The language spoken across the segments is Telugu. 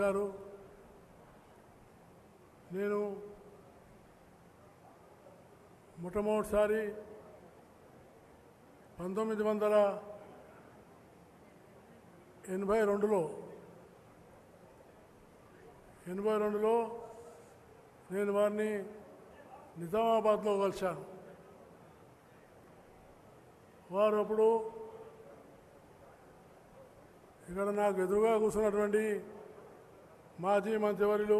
గారు నేను మొట్టమొదటిసారి పంతొమ్మిది వందల ఎనభై రెండులో ఎనభై రెండులో నేను వారిని నిజామాబాద్లో కలిశాను. వారు అప్పుడు ఇక్కడ నాకు ఎదురుగా కూర్చున్నటువంటి మాజీ మంత్రివర్యులు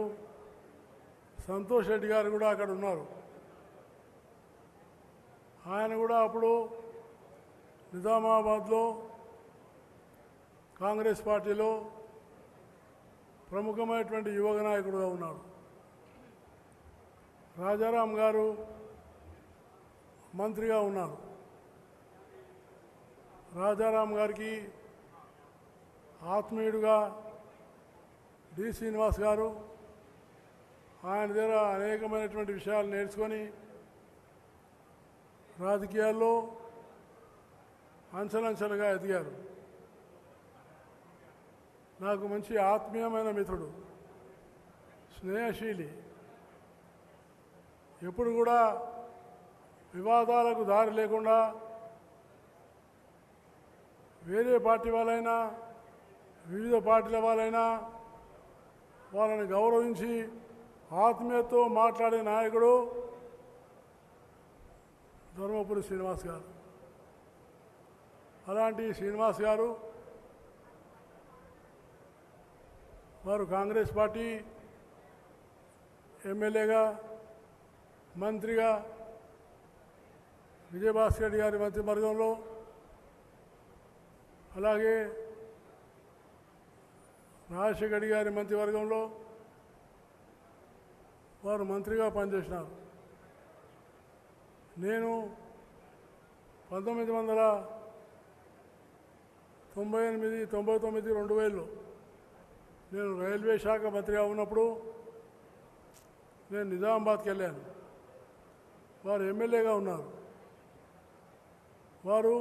సంతోష్ రెడ్డి గారు కూడా అక్కడ ఉన్నారు. ఆయన కూడా అప్పుడు నిజామాబాద్లో కాంగ్రెస్ పార్టీలో ప్రముఖమైనటువంటి యువక నాయకుడుగా ఉన్నాడు. రాజారాం గారు మంత్రిగా ఉన్నారు. రాజారాం గారికి ఆత్మీయుడుగా డి. శ్రీనివాస్ గారు ఆయన దగ్గర అనేకమైనటువంటి విషయాలు నేర్చుకొని రాజకీయాల్లో అంచెలంచెలుగా ఎదిగారు. నాకు మంచి ఆత్మీయమైన మిత్రుడు స్నేహశీలి. ఎప్పుడు కూడా వివాదాలకు దారి లేకుండా వేరే పార్టీ వాళ్ళైనా వివిధ పార్టీల వాళ్ళైనా వాళ్ళని గౌరవించి ఆత్మీయతో మాట్లాడే నాయకుడు ధర్మపురి శ్రీనివాస్ గారు. అలాంటి శ్రీనివాస్ గారు వారు కాంగ్రెస్ పార్టీ ఎమ్మెల్యేగా మంత్రిగా విజయభాస్కర్ రెడ్డి గారి మంత్రివర్గంలో అలాగే రాజశేఖర్ గారి మంత్రివర్గంలో వారు మంత్రిగా పనిచేసినారు. నేను పంతొమ్మిది వందల తొంభై ఎనిమిది తొంభై తొమ్మిది రెండు వేలు నేను రైల్వే శాఖ మంత్రిగా ఉన్నప్పుడు నేను నిజామాబాద్కి వెళ్ళాను. వారు ఎమ్మెల్యేగా ఉన్నారు. వారు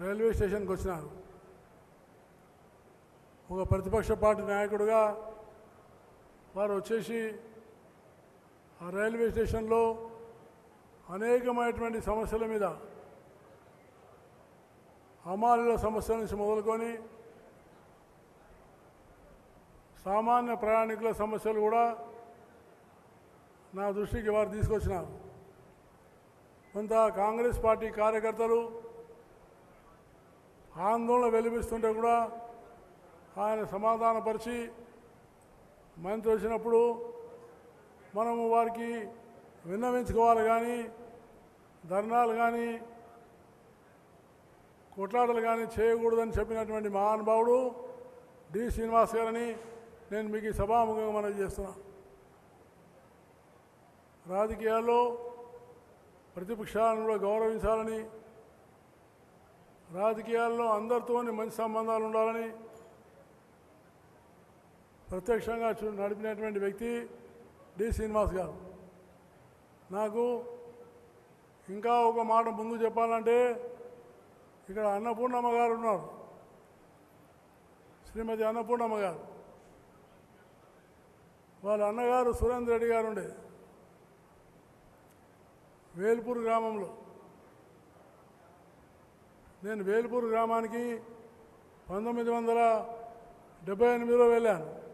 రైల్వే స్టేషన్కి వచ్చినారు. ఒక ప్రతిపక్ష పార్టీ నాయకుడుగా వారు వచ్చేసి ఆ రైల్వే స్టేషన్లో అనేకమైనటువంటి సమస్యల మీద హమాలీల సమస్యల నుంచి మొదలుకొని సామాన్య ప్రయాణికుల సమస్యలు కూడా నా దృష్టికి వారు తీసుకొచ్చినారు. కొంత కాంగ్రెస్ పార్టీ కార్యకర్తలు ఆందోళన వెలిపిస్తుంటే కూడా ఆయన సమాధానపరిచి మంత్రి వచ్చినప్పుడు మనము వారికి విన్నవించుకోవాలి కానీ ధర్నాలు కానీ కొట్లాటలు కానీ చేయకూడదని చెప్పినటువంటి మహానుభావుడు డి. శ్రీనివాస్ గారని నేను మీకు సభాముఖంగా మనవి చేస్తున్నా. రాజకీయాల్లో ప్రతిపక్షాలను కూడా గౌరవించాలని రాజకీయాల్లో అందరితోని మంచి సంబంధాలు ఉండాలని ప్రత్యక్షంగా చూ నడిపినటువంటి వ్యక్తి డి. శ్రీనివాస్ గారు. నాకు ఇంకా ఒక మాట ముందు చెప్పాలంటే ఇక్కడ అన్నపూర్ణమ్మ గారు ఉన్నారు. శ్రీమతి అన్నపూర్ణమ్మ గారు. వాళ్ళ అన్నగారు సురేంద్ర రెడ్డి గారు ఉండే. వేల్పూర్ గ్రామంలో. నేను వేల్పూర్ గ్రామానికి పంతొమ్మిది వందల డెబ్బై ఎనిమిదిలో వెళ్ళాను.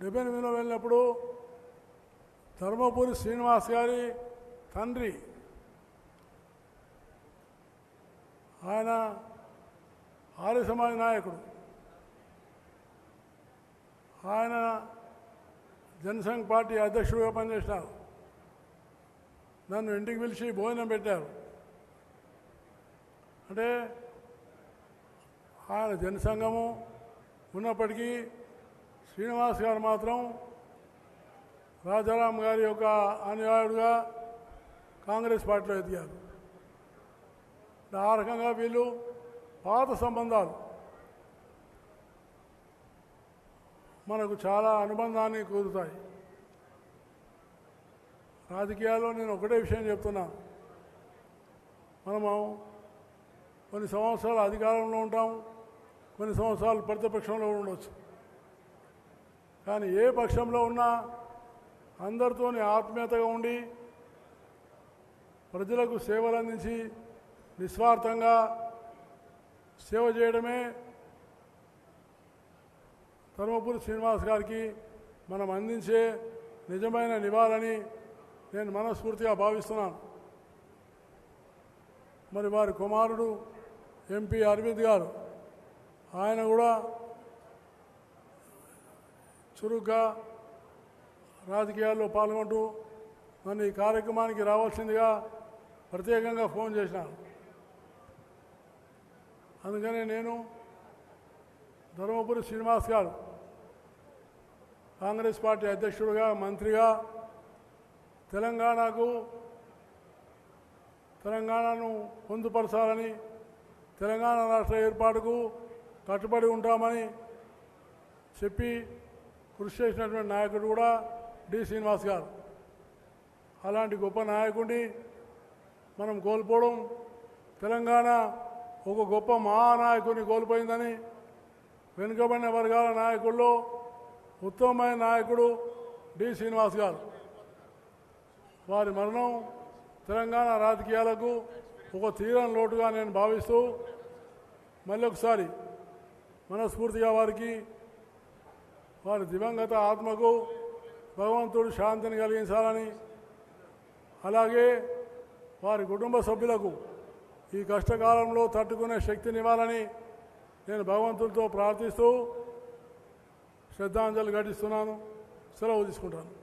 డెబ్బై ఎనిమిదిలో వెళ్ళినప్పుడు ధర్మపురి శ్రీనివాస్ గారి తండ్రి ఆయన ఆర్య సమాజ్ నాయకుడు ఆయన జనసంఘ్ పార్టీ అధ్యక్షుడిగా పనిచేసినారు నన్ను ఇంటికి పిలిచి భోజనం పెట్టారు. అంటే ఆయన జనసంఘము ఉన్నప్పటికీ శ్రీనివాస్ గారు మాత్రం రాజారాం గారి యొక్క అనుయాయుడుగా కాంగ్రెస్ పార్టీలో ఎదిగారు. ఆ రకంగా వీళ్ళు పాత సంబంధాలు. మనకు చాలా అనుబంధాన్ని కుదురుతాయి రాజకీయాల్లో నేను ఒకటే విషయం చెప్తున్నా. మనము కొన్ని సంవత్సరాలు అధికారంలో ఉంటాం కొన్ని సంవత్సరాలు ప్రతిపక్షంలో ఉండొచ్చు. కానీ ఏ పక్షంలో ఉన్నా అందరితోని ఆత్మీయతగా ఉండి ప్రజలకు సేవలు అందించి నిస్వార్థంగా సేవ చేయడమే ధర్మపురి శ్రీనివాస్ గారికి మనం అందించే నిజమైన నివాళని నేను మనస్ఫూర్తిగా భావిస్తున్నాను. మరి వారి కుమారుడు ఎంపీ అరవింద్ గారు ఆయన కూడా చురుగ్గా రాజకీయాల్లో పాల్గొంటూ నన్ను ఈ కార్యక్రమానికి రావాల్సిందిగా ప్రత్యేకంగా ఫోన్ చేసినాను అందుకనే నేను ధర్మపురి శ్రీనివాస్ గారు కాంగ్రెస్ పార్టీ అధ్యక్షుడిగా మంత్రిగా తెలంగాణకు తెలంగాణను పొందుపరచాలని తెలంగాణ రాష్ట్ర ఏర్పాటుకు కట్టుబడి ఉంటామని చెప్పి కృషి చేసినటువంటి నాయకుడు కూడా డి శ్రీనివాస్ గారు. అలాంటి గొప్ప నాయకుడిని మనం కోల్పోవడం తెలంగాణ ఒక గొప్ప మహానాయకుడిని కోల్పోయిందని వెనుకబడిన వర్గాల నాయకుల్లో ఉత్తమమైన నాయకుడు డి శ్రీనివాస్ గారు. వారి మరణం తెలంగాణ రాజకీయాలకు ఒక తీరని లోటుగా నేను భావిస్తూ మళ్ళీ ఒకసారి మనస్ఫూర్తిగా వారికి వారి దివంగత ఆత్మకు భగవంతుడు శాంతిని కలిగించాలని. అలాగే వారి కుటుంబ సభ్యులకు ఈ కష్టకాలంలో తట్టుకునే శక్తినివ్వాలని నేను భగవంతుడితో ప్రార్థిస్తూ శ్రద్ధాంజలి ఘటిస్తున్నాను. సెలవు తీసుకుంటాను.